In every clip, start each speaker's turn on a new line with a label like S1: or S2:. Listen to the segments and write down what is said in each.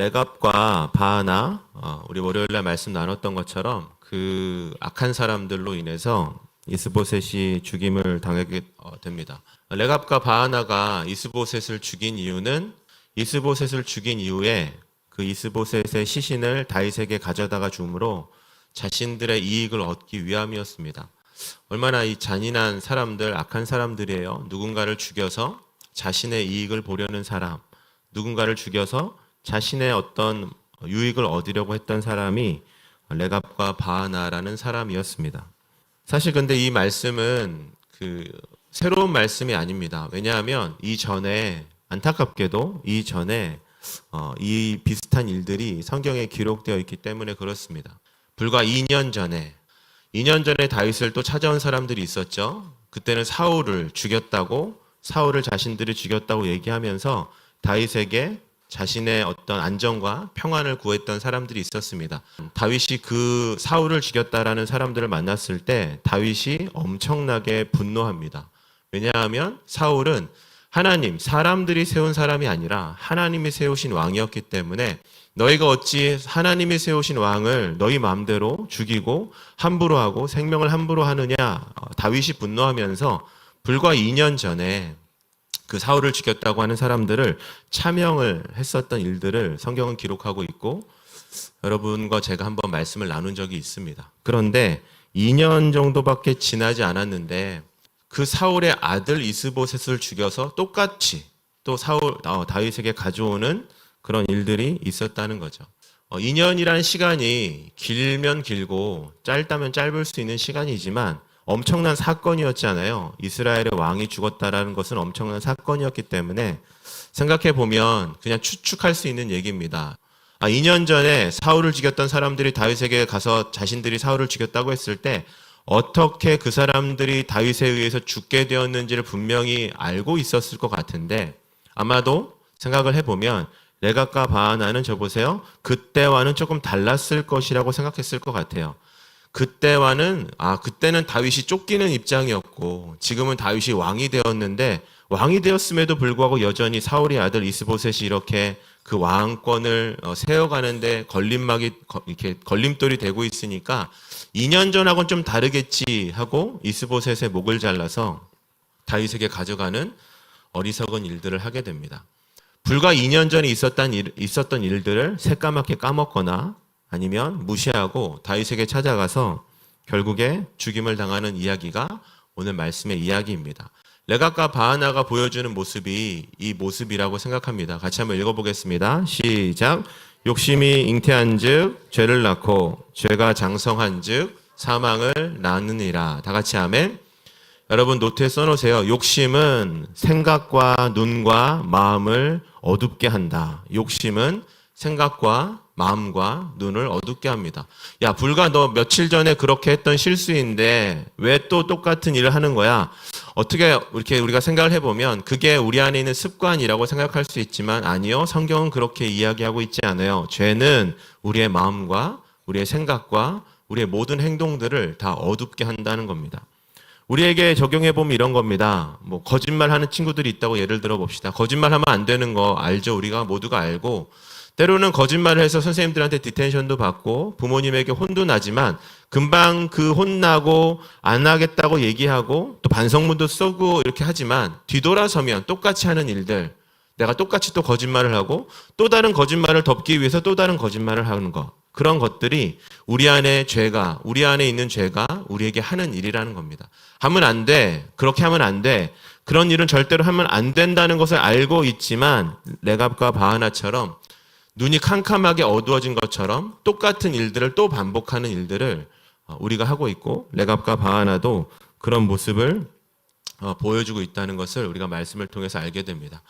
S1: 레갑과 바하나 어, 우리 월요일날 말씀 나눴던 것처럼 그 악한 사람들로 인해서 이스보셋이 죽임을 당하게 어, 됩니다. 레갑과 바하나가 이스보셋을 죽인 이유는 이스보셋을 죽인 이후에 그 이스보셋의 시신을 다윗에게 가져다가 줌으로 자신들의 이익을 얻기 위함이었습니다. 얼마나 이 잔인한 사람들, 악한 사람들이에요. 누군가를 죽여서 자신의 이익을 보려는 사람, 누군가를 죽여서 자신의 어떤 유익을 얻으려고 했던 사람이 레갑과 바하나라는 사람이었습니다. 사실 근데 이 말씀은 그 새로운 말씀이 아닙니다. 왜냐하면 이 전에 안타깝게도 이 전에 어, 이 비슷한 일들이 성경에 기록되어 있기 때문에 그렇습니다. 불과 2년 전에 2년 전에 다윗을 또 찾아온 사람들이 있었죠. 그때는 사울을 죽였다고 사울을 자신들이 죽였다고 얘기하면서 다윗에게 자신의 어떤 안정과 평안을 구했던 사람들이 있었습니다. 다윗이 그 사울을 죽였다라는 사람들을 만났을 때 다윗이 엄청나게 분노합니다. 왜냐하면 사울은 하나님, 사람들이 세운 사람이 아니라 하나님이 세우신 왕이었기 때문에 너희가 어찌 하나님이 세우신 왕을 너희 마음대로 죽이고 함부로 하고 생명을 함부로 하느냐? 어, 다윗이 분노하면서 불과 2년 전에 그 사울을 죽였다고 하는 사람들을 차명을 했었던 일들을 성경은 기록하고 있고 여러분과 제가 한번 말씀을 나눈 적이 있습니다. 그런데 2년 정도밖에 지나지 않았는데 그 사울의 아들 이스보셋을 죽여서 똑같이 또 사울 어, 다윗에게 가져오는 그런 일들이 있었다는 거죠. 어, 2년이라는 시간이 길면 길고 짧다면 짧을 수 있는 시간이지만 엄청난 사건이었잖아요. 이스라엘의 왕이 죽었다라는 것은 엄청난 사건이었기 때문에 생각해 보면 그냥 추측할 수 있는 얘기입니다. 아, 2년 전에 사울을 죽였던 사람들이 다윗에게 가서 자신들이 사울을 죽였다고 했을 때 어떻게 그 사람들이 다윗에 의해서 죽게 되었는지를 분명히 알고 있었을 것 같은데 아마도 생각을 해보면 레갑과 바하나는 저 보세요. 그때와는 조금 달랐을 것이라고 생각했을 것 같아요. 그때와는 아 그때는 다윗이 쫓기는 입장이었고 지금은 다윗이 왕이 되었는데 왕이 되었음에도 불구하고 여전히 사울의 아들 이스보셋이 이렇게 그 왕권을 어, 세워가는데 걸림막이 이렇게 걸림돌이 되고 있으니까 2년 전하고는 좀 다르겠지 하고 이스보셋의 목을 잘라서 다윗에게 가져가는 어리석은 일들을 하게 됩니다. 불과 2년 전에 있었던, 일, 있었던 일들을 새까맣게 까먹거나 아니면 무시하고 다윗에게 찾아가서 결국에 죽임을 당하는 이야기가 오늘 말씀의 이야기입니다. 레갑과 바하나가 보여주는 모습이 이 모습이라고 생각합니다. 같이 한번 읽어보겠습니다. 시작. 욕심이 잉태한즉 죄를 낳고 죄가 장성한즉 사망을 낳느니라. 다 같이 아멘. 여러분 노트에 써놓으세요. 욕심은 생각과 눈과 마음을 어둡게 한다. 욕심은 생각과 마음과 눈을 어둡게 합니다. 야, 불과 너 며칠 전에 그렇게 했던 실수인데 왜 또 똑같은 일을 하는 거야? 어떻게 이렇게 우리가 생각을 해보면 그게 우리 안에 있는 습관이라고 생각할 수 있지만 아니요. 성경은 그렇게 이야기하고 있지 않아요. 죄는 우리의 마음과 우리의 생각과 우리의 모든 행동들을 다 어둡게 한다는 겁니다. 우리에게 적용해 보면 이런 겁니다. 뭐 거짓말 하는 친구들이 있다고 예를 들어 봅시다. 거짓말 하면 안 되는 거 알죠? 우리가 모두가 알고 때로는 거짓말을 해서 선생님들한테 디텐션도 받고 부모님에게 혼도 나지만 금방 그 혼나고 안 하겠다고 얘기하고 또 반성문도 쓰고 이렇게 하지만 뒤돌아서면 똑같이 하는 일들 내가 똑같이 또 거짓말을 하고 또 다른 거짓말을 덮기 위해서 또 다른 거짓말을 하는 거 그런 것들이 우리 안에 죄가 우리 안에 있는 죄가 우리에게 하는 일이라는 겁니다. 하면 안 돼. 그렇게 하면 안 돼. 그런 일은 절대로 하면 안 된다는 것을 알고 있지만 레갑과 바하나처럼 눈이 캄캄하게 어두워진 것처럼 똑같은 일들을 또 반복하는 일들을 어, 우리가 하고 있고 레갑과 바하나도 그런 모습을 어, 보여주고 있다는 것을 우리가 말씀을 통해서 알게 됩니다.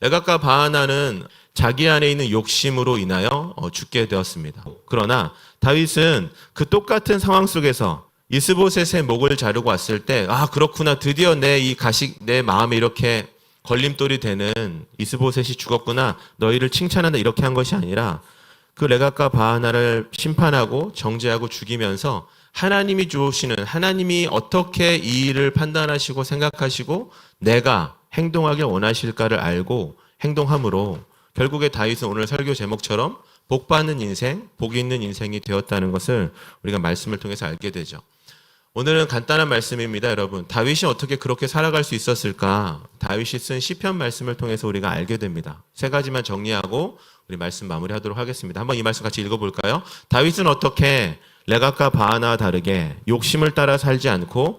S1: 레갑과 바하나는 자기 안에 있는 욕심으로 인하여 어, 죽게 되었습니다. 그러나 다윗은 그 똑같은 상황 속에서 이스보셋의 목을 자르고 왔을 때, 아, 그렇구나. 드디어 내 이 가식, 내 마음에 이렇게 걸림돌이 되는 이스보셋이 죽었구나. 너희를 칭찬한다. 이렇게 한 것이 아니라 그 레갑과 바하나를 심판하고 정죄하고 죽이면서 하나님이 주시는 하나님이 어떻게 이 일을 판단하시고 생각하시고 내가 행동하길 원하실까를 알고 행동함으로 결국에 다윗은 오늘 설교 제목처럼 복 받는 인생, 복이 있는 인생이 되었다는 것을 우리가 말씀을 통해서 알게 되죠. 오늘은 간단한 말씀입니다, 여러분. 다윗이 어떻게 그렇게 살아갈 수 있었을까? 다윗이 쓴 시편 말씀을 통해서 우리가 알게 됩니다. 세 가지만 정리하고 우리 말씀 마무리하도록 하겠습니다. 한번 이 말씀 같이 읽어볼까요? 다윗은 어떻게 레갑과 바하나와 다르게 욕심을 따라 살지 않고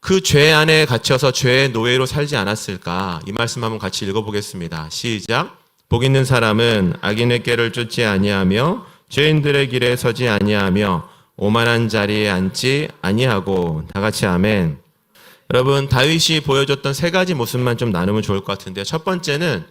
S1: 그 죄 안에 갇혀서 죄의 노예로 살지 않았을까? 이 말씀 한번 같이 읽어보겠습니다. 시작. 복 있는 사람은 악인의 꾀를 쫓지 아니하며 죄인들의 길에 서지 아니하며 오만한 자리에 앉지 아니하고 다 같이 아멘. 여러분 다윗이 보여줬던 세 가지 모습만 좀 나누면 좋을 것 같은데요. 첫 번째는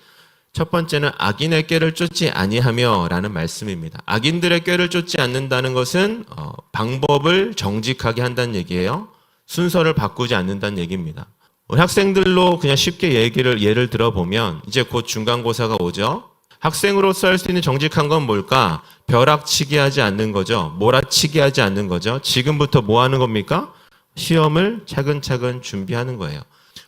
S1: 첫 번째는 악인의 꾀를 쫓지 아니하며라는 말씀입니다. 악인들의 꾀를 쫓지 않는다는 것은 어, 방법을 정직하게 한다는 얘기예요. 순서를 바꾸지 않는다는 얘기입니다. 학생들로 그냥 쉽게 얘기를 예를 들어 보면 이제 곧 중간고사가 오죠. 학생으로서 할 수 있는 정직한 건 뭘까? 벼락치기 하지 않는 거죠. 몰아치기 하지 않는 거죠. 지금부터 뭐 하는 겁니까? 시험을 차근차근 준비하는 거예요.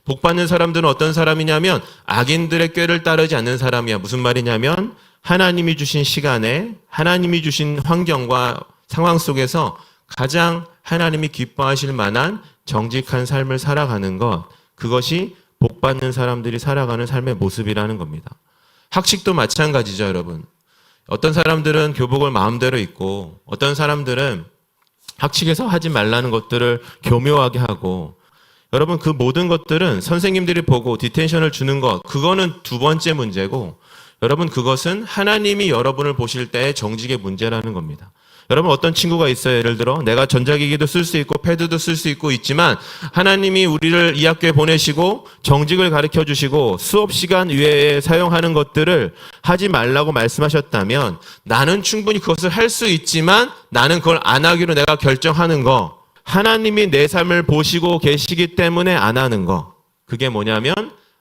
S1: 복 받는 사람들은 어떤 사람이냐면 악인들의 꾀를 따르지 않는 사람이야. 무슨 말이냐면 하나님이 주신 시간에 하나님이 주신 환경과 상황 속에서 가장 하나님이 기뻐하실 만한 정직한 삶을 살아가는 것. 그것이 복 받는 사람들이 살아가는 삶의 모습이라는 겁니다. 학식도 마찬가지죠, 여러분. 어떤 사람들은 교복을 마음대로 입고 어떤 사람들은 학칙에서 하지 말라는 것들을 교묘하게 하고 여러분 그 모든 것들은 선생님들이 보고 디텐션을 주는 것 그거는 두 번째 문제고 여러분 그것은 하나님이 여러분을 보실 때의 정직의 문제라는 겁니다. 여러분 어떤 친구가 있어요. 예를 들어 내가 전자기기도 쓸 수 있고 패드도 쓸 수 있고 있지만 하나님이 우리를 이 학교에 보내시고 정직을 가르쳐 주시고 수업 시간 외에 사용하는 것들을 하지 말라고 말씀하셨다면 나는 충분히 그것을 할 수 있지만 나는 그걸 안 하기로 내가 결정하는 거 하나님이 내 삶을 보시고 계시기 때문에 안 하는 거 그게 뭐냐면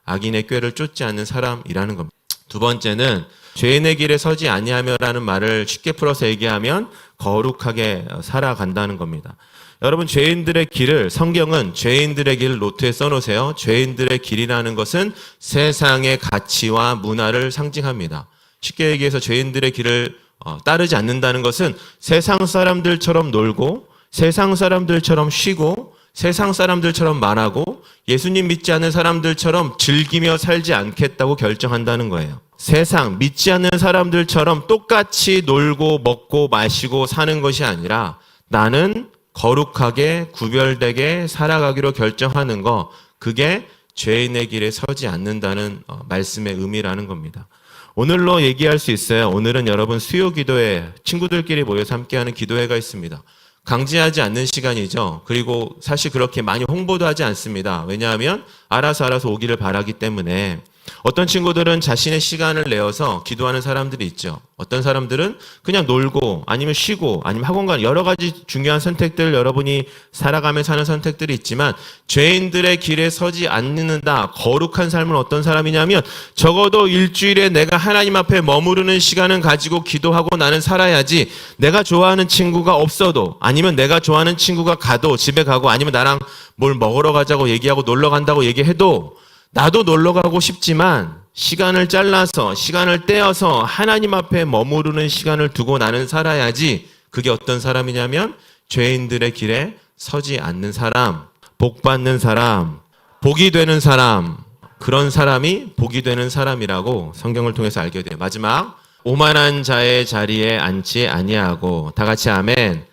S1: 악인의 꾀를 쫓지 않는 사람이라는 겁니다. 두 번째는 죄인의 길에 서지 아니하며라는 말을 쉽게 풀어서 얘기하면 거룩하게 살아간다는 겁니다. 여러분 죄인들의 길을 성경은 죄인들의 길 노트에 써놓으세요. 죄인들의 길이라는 것은 세상의 가치와 문화를 상징합니다. 쉽게 얘기해서 죄인들의 길을 어, 따르지 않는다는 것은 세상 사람들처럼 놀고 세상 사람들처럼 쉬고 세상 사람들처럼 말하고 예수님 믿지 않는 사람들처럼 즐기며 살지 않겠다고 결정한다는 거예요. 세상 믿지 않는 사람들처럼 똑같이 놀고 먹고 마시고 사는 것이 아니라 나는 거룩하게 구별되게 살아가기로 결정하는 거 그게 죄인의 길에 서지 않는다는 어, 말씀의 의미라는 겁니다. 오늘로 얘기할 수 있어요. 오늘은 여러분 수요 기도회 친구들끼리 모여서 함께하는 기도회가 있습니다. 강제하지 않는 시간이죠. 그리고 사실 그렇게 많이 홍보도 하지 않습니다. 왜냐하면 알아서 알아서 오기를 바라기 때문에 어떤 친구들은 자신의 시간을 내어서 기도하는 사람들이 있죠. 어떤 사람들은 그냥 놀고 아니면 쉬고 아니면 학원 간 여러 가지 중요한 선택들 여러분이 살아가며 사는 선택들이 있지만 죄인들의 길에 서지 않는다. 거룩한 삶은 어떤 사람이냐면 적어도 일주일에 내가 하나님 앞에 머무르는 시간은 가지고 기도하고 나는 살아야지 내가 좋아하는 친구가 없어도 아니면 내가 좋아하는 친구가 가도 집에 가고 아니면 나랑 뭘 먹으러 가자고 얘기하고 놀러 간다고 얘기해도 나도 놀러 가고 싶지만 시간을 잘라서 시간을 떼어서 하나님 앞에 머무르는 시간을 두고 나는 살아야지 그게 어떤 사람이냐면 죄인들의 길에 서지 않는 사람, 복 받는 사람, 복이 되는 사람, 그런 사람이 복이 되는 사람이라고 성경을 통해서 알게 돼요. 마지막 오만한 자의 자리에 앉지 아니하고 다 같이 아멘.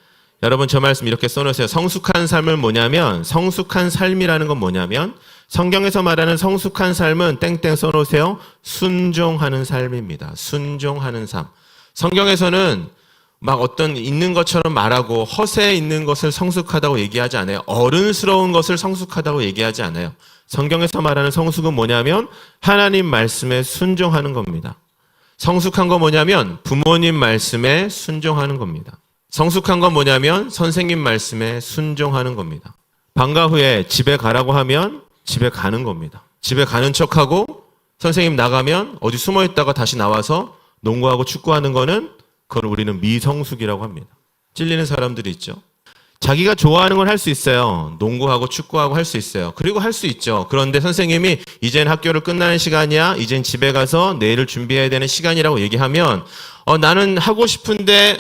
S1: 여러분 저 말씀 이렇게 써놓으세요. 성숙한 삶은 뭐냐면 성숙한 삶이라는 건 뭐냐면 성경에서 말하는 성숙한 삶은 땡땡 써놓으세요. 순종하는 삶입니다. 순종하는 삶. 성경에서는 막 어떤 있는 것처럼 말하고 허세에 있는 것을 성숙하다고 얘기하지 않아요. 어른스러운 것을 성숙하다고 얘기하지 않아요. 성경에서 말하는 성숙은 뭐냐면 하나님 말씀에 순종하는 겁니다. 성숙한 건 뭐냐면 부모님 말씀에 순종하는 겁니다. 성숙한 건 뭐냐면 선생님 말씀에 순종하는 겁니다. 방과 후에 집에 가라고 하면 집에 가는 겁니다. 집에 가는 척하고 선생님 나가면 어디 숨어 있다가 다시 나와서 농구하고 축구하는 거는 그걸 우리는 미성숙이라고 합니다. 찔리는 사람들이 있죠. 자기가 좋아하는 걸 할 수 있어요. 농구하고 축구하고 할 수 있어요. 그리고 할 수 있죠. 그런데 선생님이 이젠 학교를 끝나는 시간이야. 이젠 집에 가서 내일을 준비해야 되는 시간이라고 얘기하면 어, 나는 하고 싶은데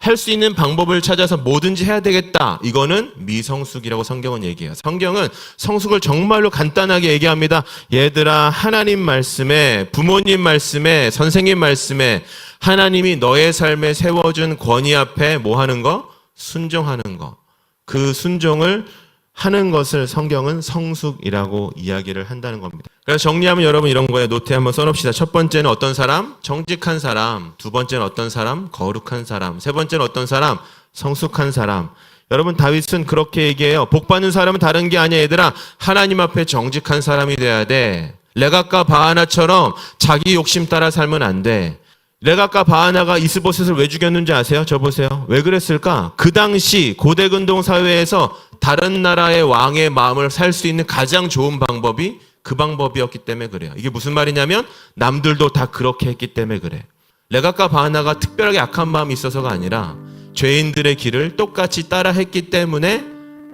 S1: 할 수 있는 방법을 찾아서 뭐든지 해야 되겠다. 이거는 미성숙이라고 성경은 얘기해요. 성경은 성숙을 정말로 간단하게 얘기합니다. 얘들아, 하나님 말씀에, 부모님 말씀에, 선생님 말씀에, 하나님이 너의 삶에 세워준 권위 앞에 뭐 하는 거? 순종하는 거. 그 순종을 하는 것을 성경은 성숙이라고 이야기를 한다는 겁니다. 그래서 정리하면 여러분 이런 거에 노트에 한번 써놓읍시다. 첫 번째는 어떤 사람? 정직한 사람. 두 번째는 어떤 사람? 거룩한 사람. 세 번째는 어떤 사람? 성숙한 사람. 여러분 다윗은 그렇게 얘기해요. 복 받는 사람은 다른 게 아니야 얘들아. 하나님 앞에 정직한 사람이 돼야 돼. 레가과 바하나처럼 자기 욕심 따라 살면 안 돼. 레가과 바하나가 이스보셋을 왜 죽였는지 아세요? 저 보세요. 왜 그랬을까? 그 당시 고대 근동 사회에서 다른 나라의 왕의 마음을 살 수 있는 가장 좋은 방법이 그 방법이었기 때문에 그래요. 이게 무슨 말이냐면 남들도 다 그렇게 했기 때문에 그래. 레가과 바하나가 특별하게 악한 마음이 있어서가 아니라 죄인들의 길을 똑같이 따라 했기 때문에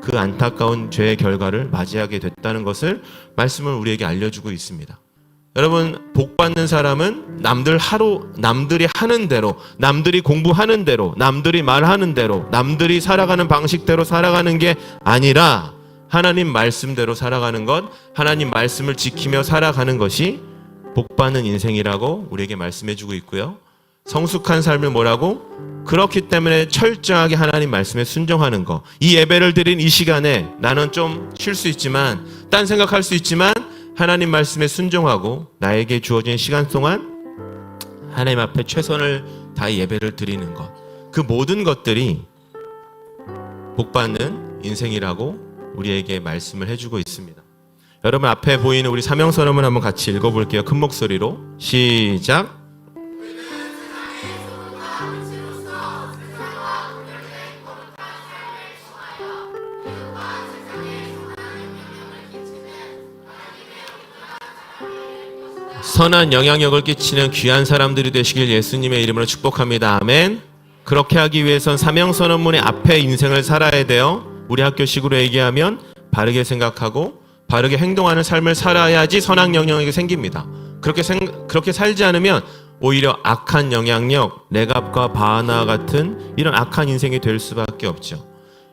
S1: 그 안타까운 죄의 결과를 맞이하게 됐다는 것을 말씀을 우리에게 알려주고 있습니다. 여러분 복 받는 사람은 남들 하루 남들이 하는 대로 남들이 공부하는 대로 남들이 말하는 대로 남들이 살아가는 방식대로 살아가는 게 아니라 하나님 말씀대로 살아가는 것 하나님 말씀을 지키며 살아가는 것이 복 받는 인생이라고 우리에게 말씀해 주고 있고요. 성숙한 삶을 뭐라고? 그렇기 때문에 철저하게 하나님 말씀에 순종하는 거. 이 예배를 드린 이 시간에 나는 좀 쉴 수 있지만 딴 생각할 수 있지만 하나님 말씀에 순종하고 나에게 주어진 시간 동안 하나님 앞에 최선을 다해 예배를 드리는 것. 그 모든 것들이 복받는 인생이라고 우리에게 말씀을 해주고 있습니다. 여러분 앞에 보이는 우리 사명선언을 한번 같이 읽어볼게요. 큰 목소리로 시작. 선한 영향력을 끼치는 귀한 사람들이 되시길 예수님의 이름으로 축복합니다. 아멘. 그렇게 하기 위해선 사명선언문의 앞에 인생을 살아야 돼요. 우리 학교식으로 얘기하면 바르게 생각하고 바르게 행동하는 삶을 살아야지 선한 영향력이 생깁니다. 그렇게 생, 그렇게 살지 않으면 오히려 악한 영향력, 레갑과 바하나 같은 이런 악한 인생이 될 수밖에 없죠.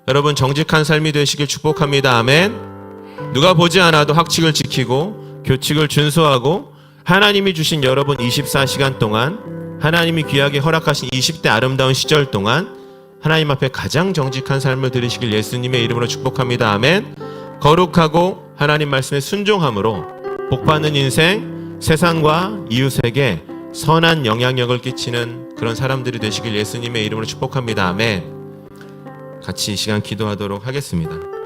S1: 여러분 정직한 삶이 되시길 축복합니다. 아멘. 누가 보지 않아도 학칙을 지키고 교칙을 준수하고 하나님이 주신 여러분 24시간 동안 하나님이 귀하게 허락하신 20대 아름다운 시절 동안 하나님 앞에 가장 정직한 삶을 들으시길 예수님의 이름으로 축복합니다. 아멘. 거룩하고 하나님 말씀에 순종함으로 복받는 인생, 세상과 이웃에게 선한 영향력을 끼치는 그런 사람들이 되시길 예수님의 이름으로 축복합니다. 아멘. 같이 이 시간 기도하도록 하겠습니다.